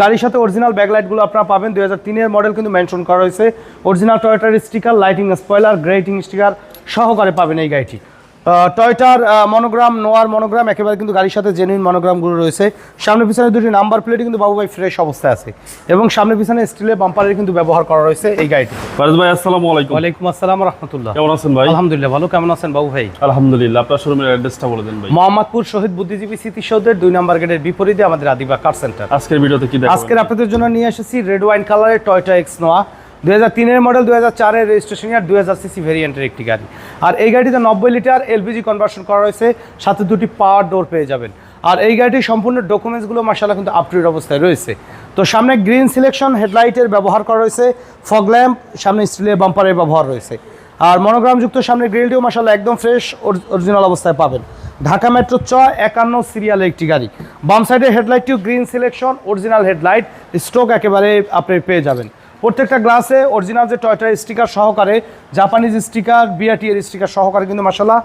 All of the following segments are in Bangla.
গাড়ির সাথে অরিজিনাল ব্যাকলাইটগুলো আপনারা পাবেন। দুই হাজার তিনের মডেল কিন্তু মেনশন করা হয়েছে। Original টয়টার sticker lighting spoiler grating sticker সহকারে পাবেন এই গাড়িটি। টয়টার মনোগ্রাম নোয়ার মনোগ্রাম একেবারে কিন্তু গাড়ির সাথে জেনুইন মনোগ্রামগুলো রয়েছে। সামনে পিছনে দুটি নাম্বার প্লেটে কিন্তু বাবু ভাই ফ্রেশ অবস্থায় আছে। এবং সামনে পিছনে স্টিলের বাম্পারের কিন্তু ব্যবহার করা রয়েছে এই গাড়িটি। ফারাজ ভাই আসসালামু আলাইকুম। ওয়ালাইকুম আসসালাম রহমতুল্লাহ। কেমন আছেন ভাই? আলহামদুলিল্লাহ ভালো। কেমন আছেন বাবু ভাই আলহামদুলিল্লাহ আপনার শোরুমের অ্যাড্রেসটা বলে দেন ভাই। মোহাম্মদপুর শহীদ বুদ্ধিজীবী স্মৃতিসৌধের দুই নাম্বার গেটের বিপরীতে আমাদের আদিবা কার সেন্টার আজকের ভিডিওতে কি আজকের আপনাদের জন্য নিয়ে এসেছি রেড ওয়াইন কালারের টয়টা এক্স নোয়া দুই হাজার তিনের মডেল দু হাজার চারের রেজিস্ট্রেশন ইয়ার দু হাজার সিসি ভেরিয়েন্টের একটি গাড়ি। আর এই গাড়িতে নব্বই লিটার এলপিজি কনভার্সন করা রয়েছে, সাথে দুটি পাওয়ার ডোর পেয়ে যাবেন। আর এই গাড়িটির সম্পূর্ণ ডকুমেন্টসগুলো মাসালা কিন্তু আপটুডেট অবস্থায় রয়েছে। তো সামনে গ্রিন সিলেকশন হেডলাইটের ব্যবহার করা রয়েছে ফগ ল্যাম্প সামনে স্টিলের বাম্পারের ব্যবহার রয়েছে। আর মনোগ্রামযুক্ত সামনে গ্রিলটিও মাসালা একদম ফ্রেশ অরিজিনাল অবস্থায় পাবেন। ঢাকা মেট্রো চ একান্ন সিরিয়ালের একটি গাড়ি। বাম সাইডের হেডলাইটটিও green selection original headlight stroke একেবারে আপনি পেয়ে যাবেন। প্রত্যেকটা গ্লাসে অরিজিনাল যে টয়টার স্টিকার সহকারে জাপানিজ স্টিকার বিআরটি এর স্টিকার সহকারে কিন্তু মাসালা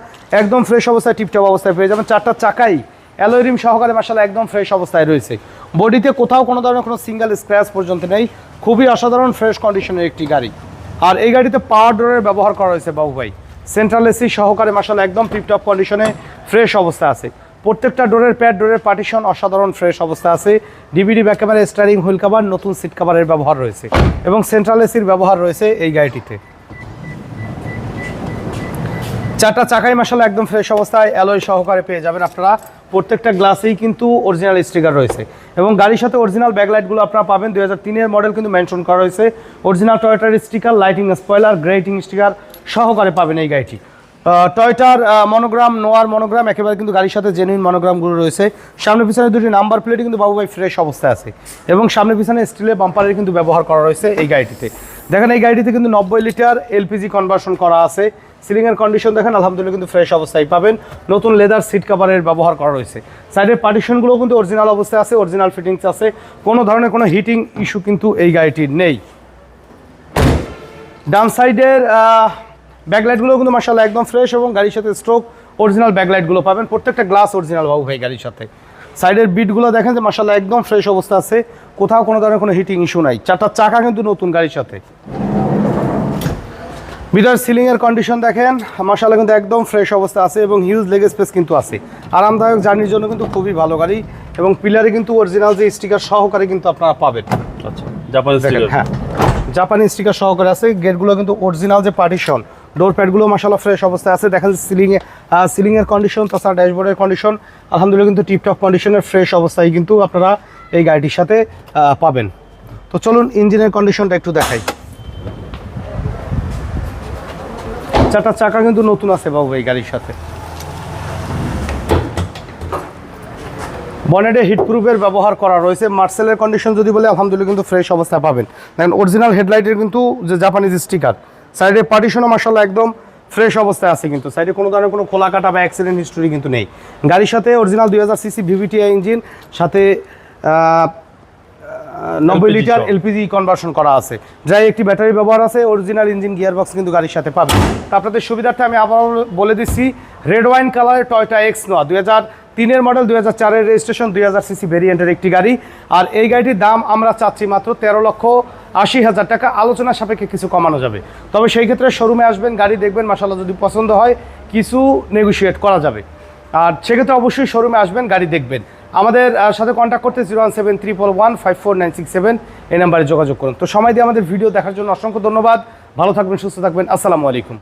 একদম ফ্রেশ অবস্থায় টিপটপ অবস্থায় পেয়ে যাবেন। চারটা চাকাই অ্যালোরিম সহকারে মাসালা একদম ফ্রেশ অবস্থায় রয়েছে। বডিতে কোথাও কোনো ধরনের কোনো সিঙ্গেল স্ক্র্যাচ পর্যন্ত নেই। খুবই অসাধারণ ফ্রেশ কন্ডিশনের একটি গাড়ি। আর এই গাড়িতে পাওয়ার ডোরের ব্যবহার করা হয়েছে বাবু ভাই। সেন্ট্রাল এসি সহকারে মাসাল একদম টিপটপ কন্ডিশনে ফ্রেশ অবস্থা আছে। প্রত্যেকটা ডোরের প্যাড, ডোরের পার্টিশন অসাধারণ ফ্রেশ অবস্থা আছে। DVD back camera steering wheel cover নতুন সিট কাভারের ব্যবহার রয়েছে। এবং সেন্ট্রাল এসির ব্যবহার রয়েছে এই গাড়িটিতে। চারটা চাকাই মাসালা একদম ফ্রেশ অবস্থায় অ্যালয় সহকারে পেয়ে যাবেন আপনারা। প্রত্যেকটা গ্লাসেই কিন্তু অরিজিনাল স্টিকার রয়েছে। এবং গাড়ির সাথে অরিজিনাল ব্যাকলাইটগুলো আপনারা পাবেন। দুই হাজার তিনের মডেল কিন্তু মেনশন করা রয়েছে original টয়টার sticker lighting spoiler grating sticker সহকারে পাবেন এই গাড়িটি। টয়টার মনোগ্রাম নোয়ার মনোগ্রাম একেবারে কিন্তু গাড়ির সাথে জেনুইন মনোগ্রামগুলো রয়েছে। সামনে পিছনে দুটি নাম্বার প্লেটে কিন্তু বাবু ভাই ফ্রেশ অবস্থায় আছে। এবং সামনে পিছনে স্টিলের বাম্পারের কিন্তু ব্যবহার করা রয়েছে এই গাড়িটিতে। দেখেন, এই গাড়িটিতে কিন্তু নব্বই লিটার এলপিজি কনভার্সন করা আছে। সিলিংয়ের কন্ডিশন দেখেন, আলহামদুলিল্লাহ কিন্তু ফ্রেশ অবস্থায় পাবেন। নতুন লেদার সিট কাভারের ব্যবহার করা রয়েছে। সাইডের পার্টিশনগুলো কিন্তু অরিজিনাল অবস্থায় আছে অরিজিনাল ফিটিংস আছে। কোনো ধরনের কোনো হিটিং ইস্যু কিন্তু এই গাড়িটির নেই। ডান সাইডের ব্যাকলাইটগুলো কিন্তু মার্শাল্লাহ একদম ফ্রেশ এবং গাড়ির সাথে স্ট্রোক অরিজিনাল ব্যাকলাইটগুলো পাবেন। প্রত্যেকটা গ্লাস অরিজিনাল বাবু ভাই গাড়ির সাথে। সাইডের বিটগুলো দেখেন যে মার্শাল্লাহ একদম ফ্রেশ অবস্থা আছে। কোথাও কোনো ধরনের কোনো হিটিং ইস্যু নাই। চারটা চাকা কিন্তু নতুন গাড়ির সাথে। ভিতর সিলিংয়ের কন্ডিশন দেখেন মার্শাল্লাহ কিন্তু একদম ফ্রেশ অবস্থা আছে এবং হিউজ লেগ স্পেস কিন্তু আছে। আরামদায়ক জার্নির জন্য কিন্তু খুবই ভালো গাড়ি এবং পিলারে কিন্তু অরিজিনাল যে স্টিকার সহকারে কিন্তু আপনারা পাবেন। আচ্ছা জাপানি হ্যাঁ। জাপানি স্টিকার সহকারে আছে। গেটগুলো কিন্তু অরিজিনাল যে পার্টিশন ডোর প্যাডগুলো মাসাল্লাহ ফ্রেশ অবস্থায় আছে। দেখা যাচ্ছে সিলিংয়ে সিলিংয়ের কন্ডিশন তাছাড়া ড্যাশবোর্ডের কন্ডিশন আলহামদুলিল্লাহ কিন্তু টিপটপ কন্ডিশনের ফ্রেশ অবস্থায় কিন্তু আপনারা এই গাড়িটির সাথে পাবেন। তো চলুন ইঞ্জিনের কন্ডিশনটা একটু দেখাই। চারটা চাকা কিন্তু নতুন আছে বাবু এই গাড়ির সাথে। বনেটে হিটপ্রুফের ব্যবহার করা রয়েছে। মার্সেলের কন্ডিশন যদি বলে, আলহামদুলিল্লাহ কিন্তু ফ্রেশ অবস্থায় পাবেন। দেখেন অরিজিনাল হেডলাইটের কিন্তু যে জাপানিজ স্টিকার সাইডে পার্টিশনও মার্শাল্লাহ একদম ফ্রেশ অবস্থায় আছে কিন্তু। সাইডে কোনো ধরনের কোনো খোলা কাটা বা অ্যাক্সিডেন্ট হিস্টোরি কিন্তু নেই। গাড়ির সাথে অরিজিনাল দুই হাজার সিসি ভিভিটিআই ইঞ্জিন সাথে নব্বই লিটার এলপিজি কনভার্সন করা আছে। যাই একটি ব্যাটারি ব্যবহার আছে অরিজিনাল ইঞ্জিন গিয়ারবক্স কিন্তু গাড়ির সাথে পাবে। তো আপনাদের সুবিধার্থে আমি আবার বলে দিচ্ছি রেড ওয়াইন কালারের টয়টা এক্স নোয়া দুই হাজার তিনের মডেল দুই হাজার চারের রেজিস্ট্রেশন দুই হাজার সিসি ভেরিয়েন্টের একটি গাড়ি। আর এই গাড়িটির দাম আমরা চাচ্ছি মাত্র তেরো লক্ষ আশি হাজার টাকা আলোচনা সাপেক্ষে কিছু কমানো যাবে। তবে সেই ক্ষেত্রে শোরুমে আসবেন, গাড়ি দেখবেন মাসাল্লাহ যদি পছন্দ হয়, কিছু নেগোসিয়েট করা যাবে। আর সেক্ষেত্রে অবশ্যই শোরুমে আসবেন, গাড়ি দেখবেন। আমাদের সাথে কন্ট্যাক্ট করতে zero one seven triple one five four nine six seven এই নাম্বারে যোগাযোগ করুন। তো সময় দিয়ে আমাদের ভিডিও দেখার জন্য অসংখ্য ধন্যবাদ। ভালো থাকবেন, সুস্থ থাকবেন। আসসালামু আলাইকুম।